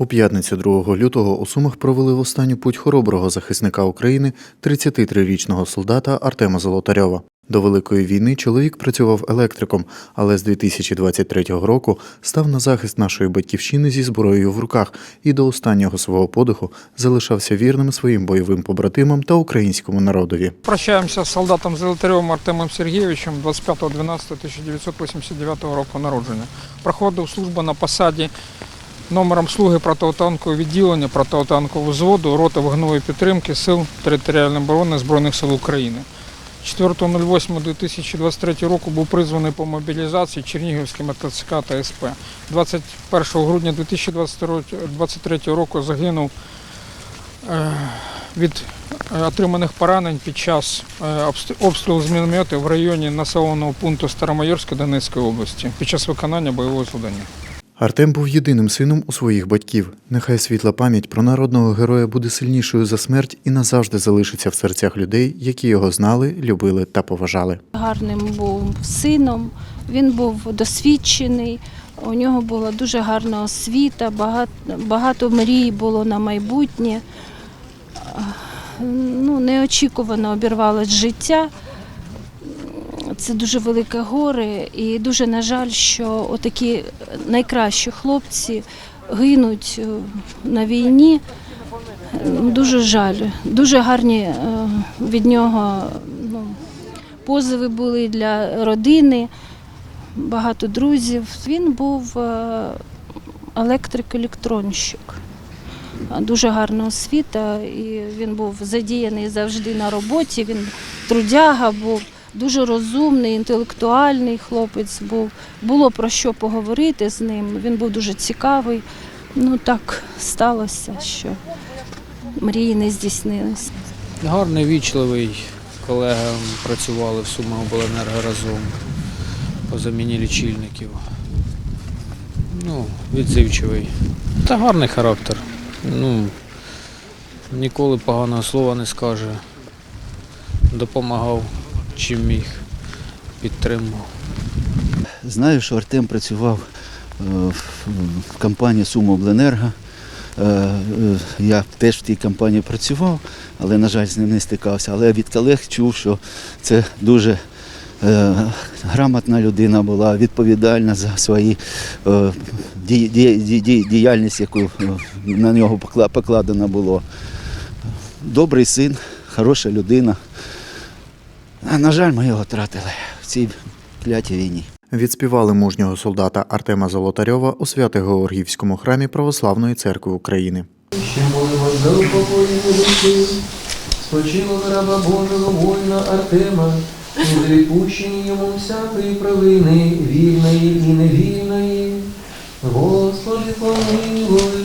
У п'ятницю 2 лютого у Сумах провели в останню путь хороброго захисника України 33-річного солдата Артема Золотарьова. До Великої війни чоловік працював електриком, але з 2023 року став на захист нашої батьківщини зі зброєю в руках і до останнього свого подиху залишався вірним своїм бойовим побратимам та українському народові. Прощаємося з солдатом Золотарьовим Артемом Сергійовичем 25.12.1989 року народження. Проходив службу на посаді номером слуги протитанкового відділення протитанкового взводу роти вогневої підтримки Сил територіальної оборони Збройних сил України. 4.08.2023 року був призваний по мобілізації Чернігівським ТЦК та СП. 21 грудня 2023 року загинув е, від е, отриманих поранень під час е, обстрілу з мінометів в районі населеного пункту Старомайорська Донецької області під час виконання бойового завдання. Артем був єдиним сином у своїх батьків. Нехай світла пам'ять про народного героя буде сильнішою за смерть і назавжди залишиться в серцях людей, які його знали, любили та поважали. гарним був сином, він був досвідчений, у нього була дуже гарна освіта, багато, багато мрій було на майбутнє. Ну, неочікувано обірвалось життя. Це дуже велике горе, і дуже на жаль, що отакі найкращі хлопці гинуть е, на війні. Дуже жаль. Дуже гарні е, від нього ну, позови були для родини, багато друзів. Він був е, електрик-електронщик. Дуже гарна освіта, і він був задіяний завжди на роботі. Він трудяга був, дуже розумний, інтелектуальний хлопець був. Було про що поговорити з ним. Він був дуже цікавий. Ну так сталося, що мрії не здійснилися. Гарний, вічливий, колега працювали в Сумаобленерго разом по заміні лічильників. Ну, відзивчивий. Та гарний характер. Ну, ніколи поганого слова не скаже. Допомагав чим міг, підтримував. Знаю, що Артем працював е, в компанії Сумобленерго. Е, е, Я теж в тій компанії працював, але, на жаль, з ним не стикався. Але від колег чув, що це дуже грамотна людина була, відповідальна за свої ді- ді- ді- ді- діяльність, яку на нього покла- покладено було. Добрий син, хороша людина. А, на жаль, ми його втратили в цій клятій війні. Відспівали мужнього солдата Артема Золотарьова у Свято-Георгіївському храмі Православної церкви України. Ще молимось за упокоєння душі, спочило раба Божого воїна Артема, і йому всякої провини, вільної і невільної. Господи, помилуй.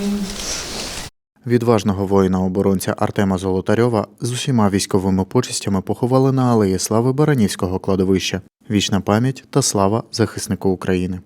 Відважного воїна-оборонця Артема Золотарьова з усіма військовими почестями поховали на алеї слави Баранівського кладовища. Вічна пам'ять та слава захиснику України.